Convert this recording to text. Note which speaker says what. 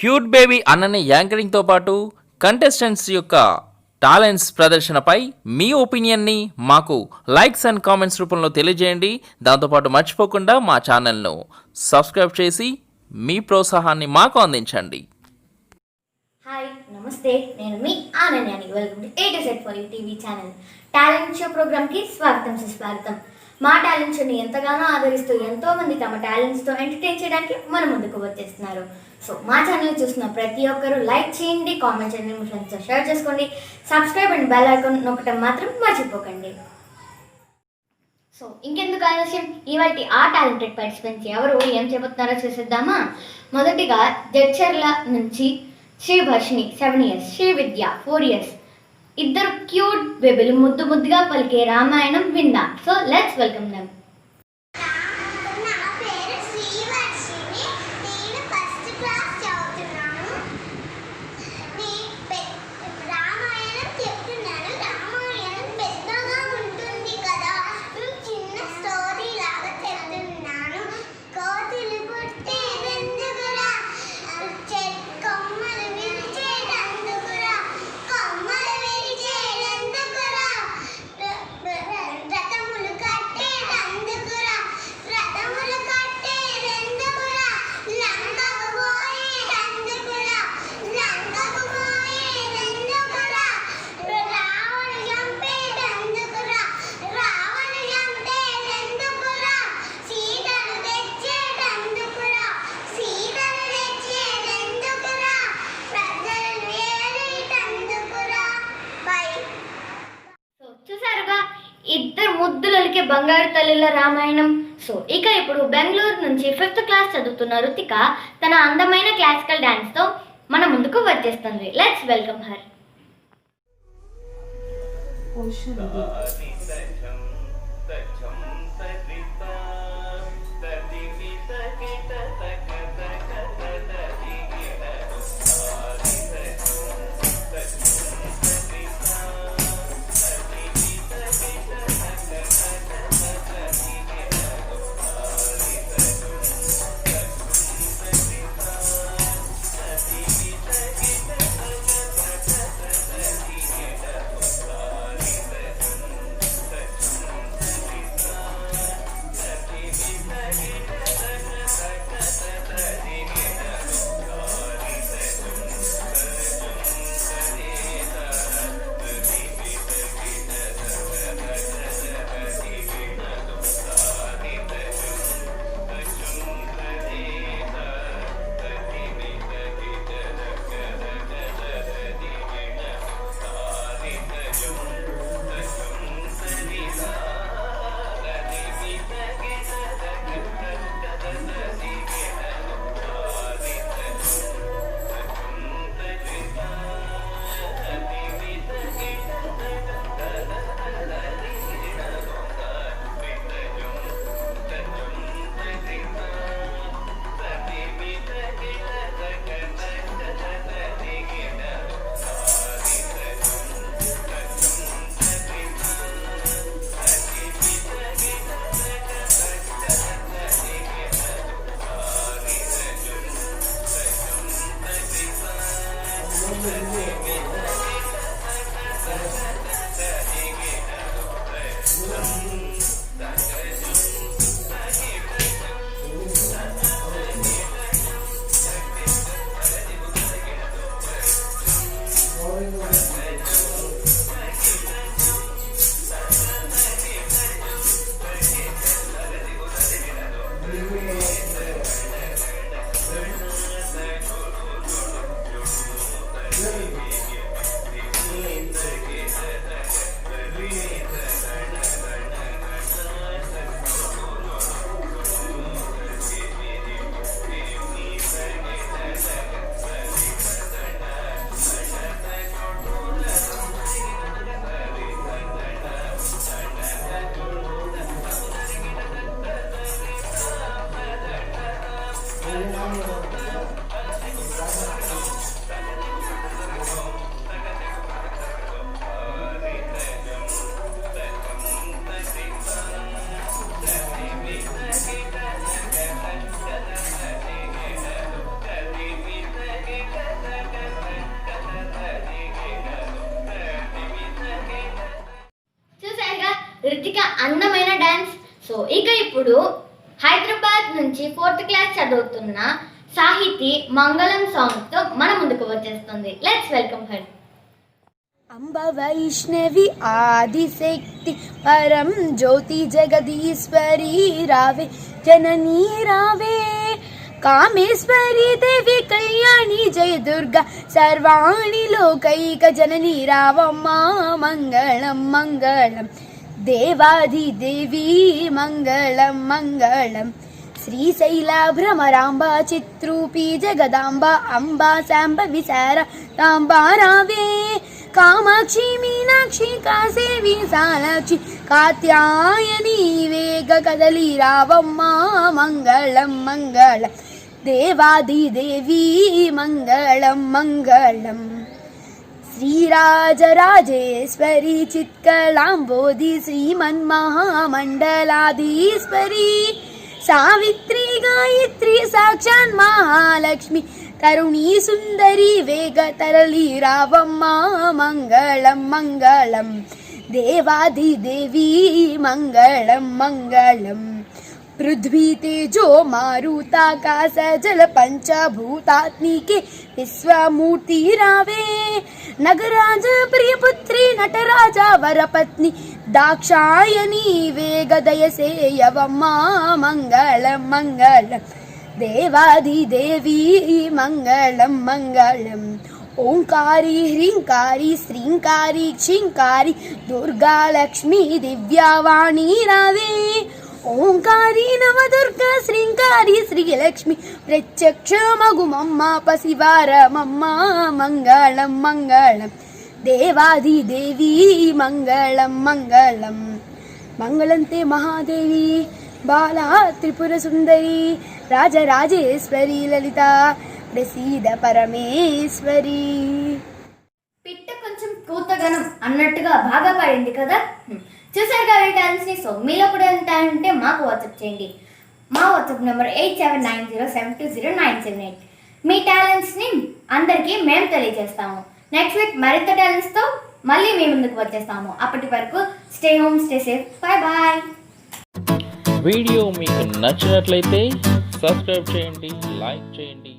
Speaker 1: Cute baby అన్నని యాంకరింగ్తో పాటు contestants యొక్క టాలెంట్స్ ప్రదర్శనపై మీ ఒపీనియన్ని మాకు లైక్స్ అండ్ కామెంట్స్ రూపంలో తెలియజేయండి. దాంతోపాటు మర్చిపోకుండా మా ఛానల్ను సబ్స్క్రైబ్ చేసి మీ ప్రోత్సాహాన్ని మాకు అందించండి.
Speaker 2: హాయ్ నమస్తే. నేను మీ ఆనన్యాని welcome to a set for you TV channel talent show ప్రోగ్రామ్కి స్వాగతం సుస్వాగతం. మా టాలెంట్ షోని ఎంతగానో ఆదరిస్తూ ఎంతోమంది తమ టాలెంట్స్తో ఎంటర్టైన్ చేయడానికి మన ముందుకు వచ్చేస్తున్నారు. సో మా ఛానల్ చూసిన ప్రతి ఒక్కరూ లైక్ చేయండి కామెంట్ చేయండి మీ ఫ్రెండ్స్తో షేర్ చేసుకోండి. సబ్స్క్రైబ్ అండ్ బెల్ ఐకాన్ నొక్కటం మాత్రం మర్చిపోకండి. సో ఇంకెందుకు ఆలస్యం? ఇవాటి ఆ టాలెంటెడ్ పార్టిసిపెంట్స్ ఎవరు? ఏం చెబుతున్నారో చూసేద్దామా? మొదటిగా జడ్చర్ల నుంచి Sribharshini seven years Sri Vidya four years ఇద్దరు క్యూట్ బేబీలు ముద్దు ముద్దుగా పలికే రామాయణం విందా. సో లెట్స్ వెల్కమ్ దమ్ పిల్లలకి బంగారు తల్లిల రామాయణం. సో ఇక ఇప్పుడు బెంగళూరు నుంచి ఫిఫ్త్ క్లాస్ చదువుతున్న రుతిక తన అందమైన క్లాసికల్ డ్యాన్స్తో మన ముందుకు వచ్చేస్తుంది. Let's welcome her ocean That's you. Kritika అందమైన డాన్స్ సో ఇక ఇప్పుడు హైదరాబాద్ నుంచి ఫోర్త్ క్లాస్ చదువుతున్న సాహితి మంగళం సాంగ్తో మన ముందుకు వచ్చేస్తుంది. లెట్స్ వెల్కమ్ హర్
Speaker 3: అంబ వైష్ణవి ఆదిశక్తి పరం జ్యోతి జగదీశ్వరి రావే జననీ రావే. కామేశ్వరి దేవి కళ్యాణి జయ దుర్గా సర్వాణి లోకైక జననీ రావమ్మా మంగళం మంగళం. देवाधिदेवी मङ्गलं मङ्गलं। श्रीशैलाभ्रमराम्बा चित्रूपी जगदाम्बा अम्बा साम्ब विसारा ताम्बा रावे। कामाक्षी मीनाक्षी कासेवी सानाक्षी कात्यायनी वेग कदली रावम्मा मङ्गलं मङ्गलं। देवादिदेवी मङ्गलं मङ्गलम् श्रीराजराजेश्वरी चित्कलाम्बोधि श्रीमन्महामण्डलाधीश्वरी सावित्री गायत्री साक्षान् महालक्ष्मी तरुणीसुन्दरी वेगतरली रावम्मा मङ्गलं मङ्गलं देवादिदेवी मङ्गलं मङ्गलम् पृथ्वी तेजो मारुताकाश जल पञ्चभूतात्मिके विश्वमूर्तिरावे नगराज प्रियपुत्री नटराज वरपत्नी दाक्षायणी वेगदय सेयवमा मङ्गलं मङ्गलं देवादिदेवी मङ्गलं मङ्गलम् ओङ्कारी ह्रीङ्कारि श्रीङ्कारि शृङ्कारि दुर्गालक्ष्मी दिव्यावाणी रावे। ఓంకారి హ్రీంకారి శ్రీంకారి క్షింకారి నవదుర్గ శ్రీంకారి శ్రీలక్ష్మి ప్రత్యక్ష మగుమమ్మ పసివారమమ్మ మంగళం మంగళం. దేవాది దేవి మంగళం మంగళం. మంగళంతే మహాదేవి బాలా త్రిపుర సుందరి రాజరాజేశ్వరి లలిత ప్రసీద పరమేశ్వరి.
Speaker 2: పిట్ట కొంచెం కూతగనం అన్నట్టుగా బాగా పాడింది కదా? చూసారు కదా ఈ టాలెంట్స్ని సో మీలో కూడా ఎంత ఉంటే మాకు వాట్సాప్ చేయండి. మా WhatsApp number eight seven nine zero seven two zero nine seven eight మీ టాలెంట్స్ని అందరికీ మేము తెలియజేస్తాము. నెక్స్ట్ వీక్ మరింత టాలెంట్స్తో మళ్ళీ మీ ముందుకు వచ్చేస్తాము. అప్పటి వరకు stay home stay safe bye bye
Speaker 1: video మీకు నచ్చినట్లయితే సబ్స్క్రైబ్ చేయండి లైక్ చేయండి.